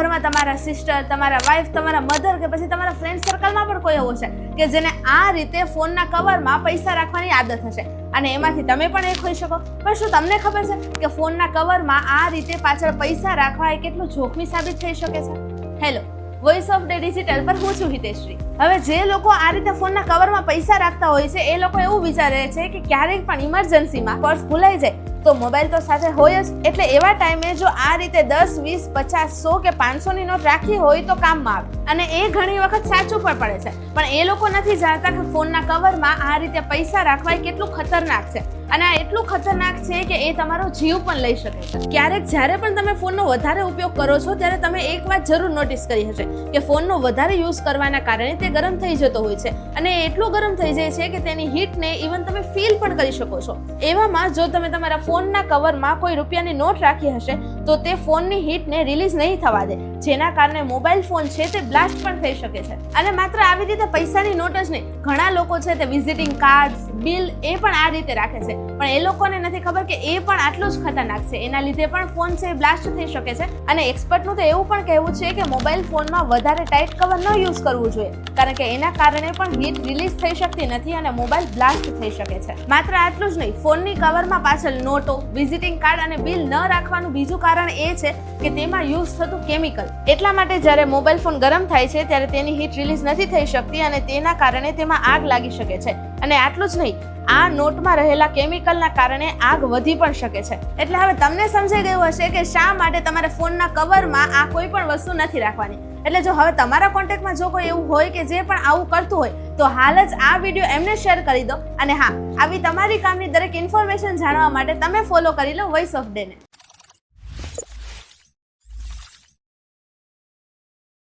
ઘરમાં તમારા સિસ્ટર તમારા વાઈફ તમારા મધર કે પછી તમારા ફ્રેન્ડ સર્કલમાં પણ કોઈ એવો છે કે જેને આ રીતે ફોનના કવરમાં પૈસા રાખવાની આદત હશે. અને એમાંથી તમે પણ એક હોઈ શકો. પણ શું તમને ખબર છે કે ફોનના કવરમાં આ રીતે પાછળ પૈસા રાખવા એ કેટલું જોખમી સાબિત થઈ શકે છે? Hello voice of day digital પર હું છું હિતેશ્રી હવે જે લોકો આ રીતે ફોનના કવરમાં પૈસા રાખતા હોય છે, એ લોકો એવું વિચારે છે કે ક્યારેક પણ ઇમરજન્સીમાં પર્સ ભૂલાઈ જાય. તો મોબાઈલ તો સાથે હોય જ. એટલે એવા ટાઈમે જો આ રીતે દસ, વીસ, પચાસ, સો કે પાંચસોની નોટ રાખી હોય તો કામમાં આવે. અને એ ઘણી વખત સાચું પણ પડે છે. પણ એ લોકો નથી જાણતા કે ફોનના કવરમાં આ રીતે પૈસા રાખવા કેટલું ખતરનાક છે. અને આ એટલું ખતરનાક છે કે એ તમારો જીવ પણ લઈ શકે છે. ક્યારેક જ્યારે પણ તમે ફોનનો વધારે ઉપયોગ કરો છો, ત્યારે તમે એક વાત જરૂર નોટિસ કરી હશે કે ફોનનો વધારે યુઝ કરવાના કારણે તે ગરમ થઈ જતો હોય છે. અને એટલું ગરમ થઈ જાય છે કે તેની હીટને ઇવન તમે ફીલ પણ કરી શકો છો. એવામાં જો તમે તમારા ફોનના કવરમાં કોઈ રૂપિયાની નોટ રાખી હશે, તો તે ફોનની હીટને રિલીઝ નહીં થવા દે. જેના કારણે મોબાઈલ ફોન છે તે બ્લાસ્ટ પણ થઈ શકે છે. અને માત્ર આવી રીતે પૈસાની નોટ જ નહીં, ઘણા લોકો છે તે વિઝિટિંગ કાર્ડ બિલ એ પણ આ રીતે રાખે છે. પણ એ લોકોને નથી ખબર કે એ પણ આટલું જ ખતરનાક છે. એના લીધે પણ ફોન છે બ્લાસ્ટ થઈ શકે છે. અને એક્સપર્ટનું તો એવું પણ કહેવું છે કે મોબાઈલ ફોનમાં વધારે ટાઈટ કવર ન યુઝ કરવું જોઈએ. કારણ કે એના કારણે પણ હીટ રિલીઝ થઈ શકતી નથી અને મોબાઈલ બ્લાસ્ટ થઈ શકે છે. માત્ર આટલું જ નહીં, ફોનની કવરમાં પાછળ નોટો, વિઝિટિંગ કાર્ડ અને બિલ ન રાખવાનું બીજું કારણ એ છે કે તેમાં યુઝ થતું કેમિકલ. એટલા માટે જ્યારે મોબાઈલ ફોન ગરમ થાય છે, ત્યારે તેની હીટ રિલીઝ નથી થઈ શકતી અને તેના કારણે તેમાં આગ લાગી શકે છે. અને આટલું જ નહીં આ નોટમાં રહેલા કેમિકલના કારણે આગ વધી પણ શકે છે. એટલે હવે તમને સમજાઈ ગયું હશે કે શા માટે તમારે ફોનના કવરમાં આ કોઈ પણ વસ્તુ નથી રાખવાની. એટલે જો હવે તમારા કોન્ટેક્ટમાં જો કોઈ એવું હોય કે જે પણ આવું કરતું હોય, તો હાલ જ આ વીડિયો એમને શેર કરી દો. અને હા, આવી તમારી કામની દરેક ઇન્ફોર્મેશન જાણવા માટે તમે ફોલો કરી લો વોઇસ ઓફ ડેને